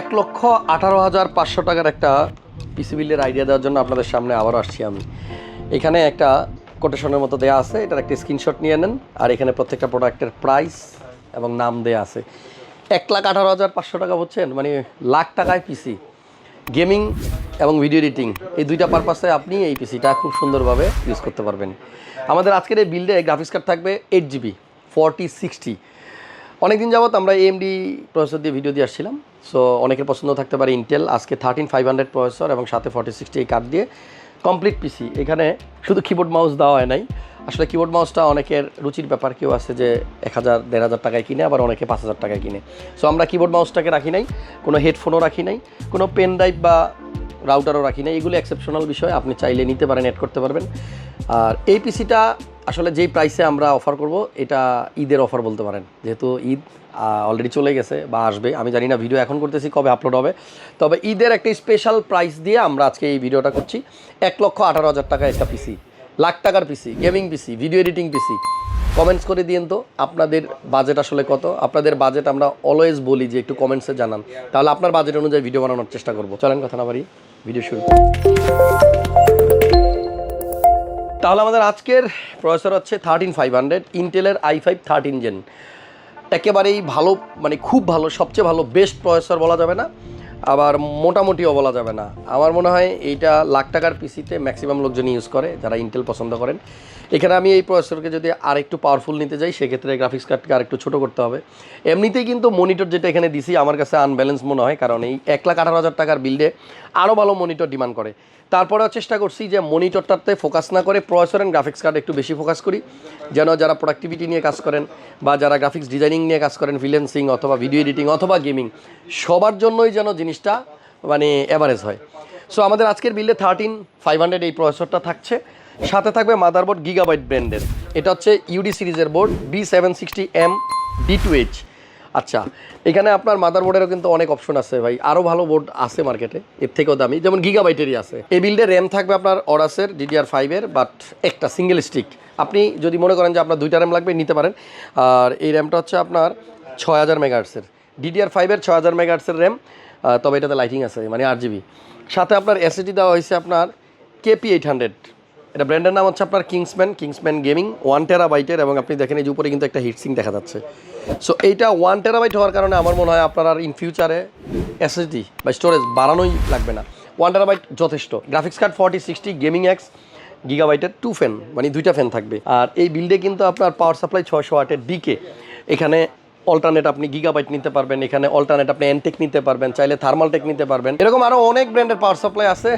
এক লক্ষ আঠারো হাজার পাঁচশো টাকার একটা পিসি বিলের আইডিয়া দেওয়ার জন্য আপনাদের সামনে আবার আসছি আমি। এখানে একটা কোটেশনের মতো দেওয়া আছে, এটার একটা স্ক্রিনশট নিয়ে নেন, আর এখানে প্রত্যেকটা প্রোডাক্টের প্রাইস এবং নাম দেওয়া আছে। এক লাখ আঠারো হাজার পাঁচশো টাকা বলছেন মানে লাখ টাকায় পিসি গেমিং এবং ভিডিও এডিটিং এই দুইটা পারপাসে আপনি এই পিসিটা খুব সুন্দরভাবে ইউজ করতে পারবেন। আমাদের আজকের এই বিল্ডে গ্রাফিক্স কার্ড থাকবে এইট জিবি ফর্টি সিক্সটি অনেকদিন যাবত আমরা এমডি প্রসেসর দিয়ে ভিডিও দিয়ে আসছিলাম। সো অনেকের পছন্দ থাকতে পারে ইন্টেল আজকে থার্টিন ফাইভ হান্ড্রেড প্রসেসর এবং সাথে ফর্টি সিক্সটি এই কার্ড দিয়ে কমপ্লিট পিসি এখানে শুধু কিবোর্ড মাউস দেওয়া হয় নাই। আসলে কিবোর্ড মাউসটা অনেকের রুচির ব্যাপার, কেউ আছে যে এক হাজার, দেড় হাজার টাকায় কিনে, আবার অনেকে পাঁচ হাজার টাকায় কিনে। সো আমরা কিবোর্ড মাউসটাকে রাখি নাই, কোনো হেডফোনও রাখি নাই, কোনো পেন ড্রাইভ বা রাউটারও রাখি নাই। এগুলো এক্সেপশনাল বিষয়, আপনি চাইলে নিতে পারেন অ্যাড করতে পারবেন। আর এই পিসিটা আসলে যেই প্রাইসে আমরা অফার করব, এটা ঈদের অফার বলতে পারেন। যেহেতু ঈদ অলরেডি চলে গেছে বা আসবে। আমি জানি না ভিডিও এখন করতেছি, কবে আপলোড হবে। তবে ঈদের একটা স্পেশাল প্রাইস দিয়ে আমরা আজকে এই ভিডিওটা করছি। এক লক্ষ আঠারো হাজার টাকা একটা পিসি লাখ টাকার PC gaming PC video editing PC comments করে দিন তো, আপনাদের বাজেট আসলে কত? আপনাদের বাজেট আমরা অলওয়েজ বলি যে একটু কমেন্টসে জানান। তাহলে আপনার বাজেট অনুযায়ী ভিডিও বানানোর চেষ্টা করব। চলেন কথা না বাড়ি ভিডিও শুরু তাহলে আমাদের আজকের প্রসেসর হচ্ছে থার্টিন ফাইভ হান্ড্রেড ইন্টেলের আই ফাইভ থার্টিন জেন একেবারেই ভালো মানে খুব ভালো, সবচেয়ে ভালো বেস্ট প্রসেসর বলা যাবে না। আবার মোটামুটিও বলা যাবে না। আমার মনে হয় এইটা লাখ টাকার পিসিতে ম্যাক্সিমাম লোকজন ইউজ করে, যারা ইন্টেল পছন্দ করেন। এখানে আমি এই প্রসেসরকে যদি আর একটু পাওয়ারফুল নিতে যাই, সেক্ষেত্রে গ্রাফিক্স কার্ডকে আর একটু ছোটো করতে হবে। এমনিতেই কিন্তু মনিটর যেটা এখানে দিছি, আমার কাছে আনব্যালেন্স মনে হয়, কারণ এই এক লাখ আঠারো হাজার টাকার বিল্ডে আরও ভালো মনিটর ডিমান্ড করে। তারপরেও চেষ্টা করছি যে মনিটরটাতে ফোকাস না করে প্রসেসর অ্যান্ড গ্রাফিক্স কার্ড একটু বেশি ফোকাস করি। যেন যারা প্রোডাক্টিভিটি নিয়ে কাজ করেন বা যারা গ্রাফিক্স ডিজাইনিং নিয়ে কাজ করেন ফ্রিল্যান্সিং অথবা ভিডিও এডিটিং অথবা গেমিং সবার জন্যই যেন জিনিসটা মানে অ্যাভারেজ হয়। সো আমাদের আজকের বিল্ডে থার্টিন ফাইভ হান্ড্রেড এই প্রসেসরটা থাকছে। সাথে থাকবে মাদারবোর্ড গিগাবাইট ব্র্যান্ডের এটা হচ্ছে ইউডি সিরিজের board B seven sixty M D two H আচ্ছা এখানে আপনার মাদারবোর্ডেরও কিন্তু অনেক অপশন আছে ভাই। আরও ভালো বোর্ড আছে মার্কেটে এর থেকেও দামি। যেমন গিগাবাইটেরই আছে। এই বিল্ডে র্যাম থাকবে আপনার অরাসের ডিডিআর ফাইভের বাট একটা সিঙ্গেল স্টিক আপনি যদি মনে করেন যে আপনার দুইটা র্যাম লাগবে, নিতে পারেন। আর এই র্যামটা হচ্ছে আপনার ছয় হাজার মেগাহার্সের ডিডিআর ফাইভের ছয় হাজার মেগাহার্সের র্যাম তবে এটাতে লাইটিং আছে মানে আট জিবি সাথে আপনার এসএসডি দেওয়া হয়েছে আপনার কেপি এইট হান্ড্রেড এটা ব্র্যান্ডের নাম হচ্ছে আপনার কিংসম্যান কিংসম্যান গেমিং ওয়ান টেরা বাইটের এবং আপনি দেখেন এই যে উপরে কিন্তু একটা হিটসিং দেখা যাচ্ছে। সো এইটা ওয়ান টেরা বাইট হওয়ার কারণে আমার মনে হয় আপনার আর ইন ফিউচারে এসএসডি বা স্টোরেজ বাড়ানোই লাগবে না। ওয়ান টেরা বাইট যথেষ্ট। Graphics card forty sixty gaming X গিগাবাইটের two fan মানে দুইটা ফ্যান থাকবে। আর এই বিল্ডে কিন্তু আপনার পাওয়ার সাপ্লাই ছয়শো আটের ডিকে এখানে অল্টারনেট আপনি গিগাবাইট নিতে পারবেন, এখানে অল্টারনেট আপনি এনটেক নিতে পারবেন, চাইলে থার্মাল টেক নিতে পারবেন। এরকম আরও অনেক ব্র্যান্ডের পাওয়ার সাপ্লাই আছে,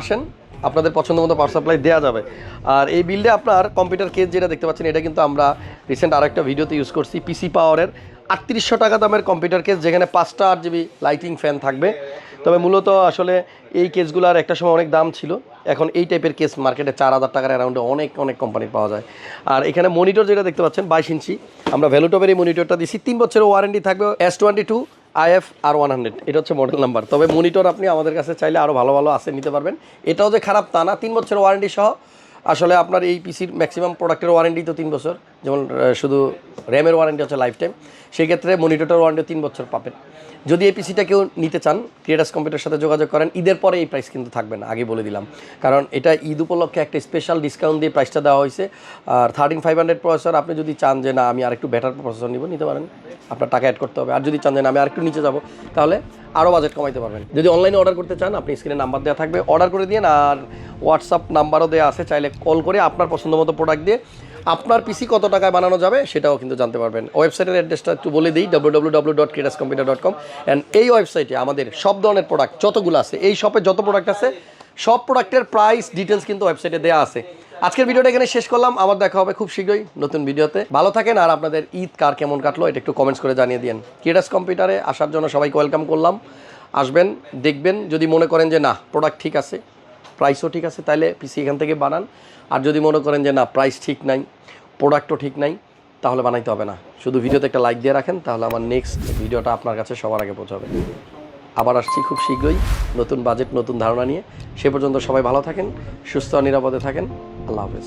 আসেন, আপনাদের পছন্দ মতো পাওয়ার সাপ্লাই দেওয়া যাবে। আর এই বিল্ডে আপনার কম্পিউটার কেস যেটা দেখতে পাচ্ছেন, এটা কিন্তু আমরা রিসেন্ট আরেকটা ভিডিওতে ইউজ করছি পিসি পাওয়ারের আটত্রিশশো টাকা দামের কম্পিউটার কেস যেখানে পাঁচটা আট জিবি লাইটিং ফ্যান থাকবে। তবে মূলত আসলে এই কেসগুলোর একটা সময় অনেক দাম ছিল। এখন এই টাইপের কেস মার্কেটে চার হাজার টাকার অ্যারাউন্ডে অনেক অনেক কোম্পানির পাওয়া যায়। আর এখানে মনিটর যেটা দেখতে পাচ্ছেন, বাইশ ইঞ্চি। আমরা ভ্যালুটপের এই মনিটরটা দিচ্ছি তিন বছরের ওয়ারেন্টি থাকবে S twenty two IF R one hundred এটা হচ্ছে মডেল নাম্বার তবে মনিটর আপনি আমাদের কাছে চাইলে আরও ভালো ভালো আছে নিতে পারবেন। এটাও যে খারাপ তা না। তিন বছরের ওয়ারেন্টি সহ আসলে আপনার এই পিসির ম্যাক্সিমাম প্রোডাক্টের ওয়ারেন্টি তো তিন বছর। যেমন শুধু র্যামের ওয়ারেন্টি হচ্ছে লাইফ টাইম সেক্ষেত্রে মনিটরের ওয়ারেন্টি তিন বছর পাবেন। যদি এই পিসিটা কেউ নিতে চান, ক্রিয়েটার্স কম্পিউটার সাথে যোগাযোগ করেন, ঈদের পরে এই প্রাইস কিন্তু থাকবে না আগে বলে দিলাম। কারণ এটা ঈদ উপলক্ষে একটা স্পেশাল ডিসকাউন্ট দিয়ে প্রাইসটা দেওয়া হয়েছে। আর থার্টিন ফাইভ হান্ড্রেড প্রসেসর আপনি যদি চান যে না, আমি আরেকটু বেটার প্রসেসর নিব, নিতে পারেন। আপনার টাকা অ্যাড করতে হবে। আর যদি চান যে না, আমি আরেকটু নিচে যাব, তাহলে আরও বাজেট কমাইতে পারবেন। যদি অনলাইনে অর্ডার করতে চান, আপনি স্ক্রিনে নাম্বার দেওয়া থাকবে। অর্ডার করে দিন, আর হোয়াটসঅ্যাপ নাম্বারও দেওয়া আছে, চাইলে কল করে আপনার পছন্দ মতো প্রোডাক্ট দিয়ে আপনার পিসি কত টাকায় বানানো যাবে সেটাও কিন্তু জানতে পারবেন। ওয়েবসাইটের অ্যাড্রেসটা একটু বলে দিই কম অ্যান্ড এই ওয়েবসাইটে আমাদের সব ধরনের প্রোডাক্ট যতগুলো আছে, এই শপে যত প্রোডাক্ট আছে, সব প্রোডাক্টের প্রাইস ডিটেলস কিন্তু ওয়েবসাইটে দেওয়া আছে। আজকের ভিডিওটা এখানে শেষ করলাম, আবার দেখা হবে খুব শীঘ্রই নতুন ভিডিওতে। ভালো থাকেন আর আপনাদের ঈদ কার কেমন কাটলো এটা একটু কমেন্টস করে জানিয়ে দিন কিরাস কম্পিউটারে আসার জন্য সবাইকে ওয়েলকাম করলাম। আসবেন, দেখবেন, যদি মনে করেন যে না প্রোডাক্ট ঠিক আছে প্রাইসও ঠিক আছে তাহলে পিসি এখান থেকে বানান। আর যদি মনে করেন যে না প্রাইস ঠিক নাই প্রোডাক্টও ঠিক নাই, তাহলে বানাইতে হবে না। শুধু ভিডিওতে একটা লাইক দিয়ে রাখেন, তাহলে আমার নেক্সট ভিডিওটা আপনার কাছে সবার আগে পৌঁছাবে। আবার আসছি খুব শীঘ্রই, নতুন বাজেট নতুন ধারণা নিয়ে। সে পর্যন্ত সবাই ভালো থাকেন, সুস্থ নিরাপদে থাকেন। আল্লাহ হাফেজ।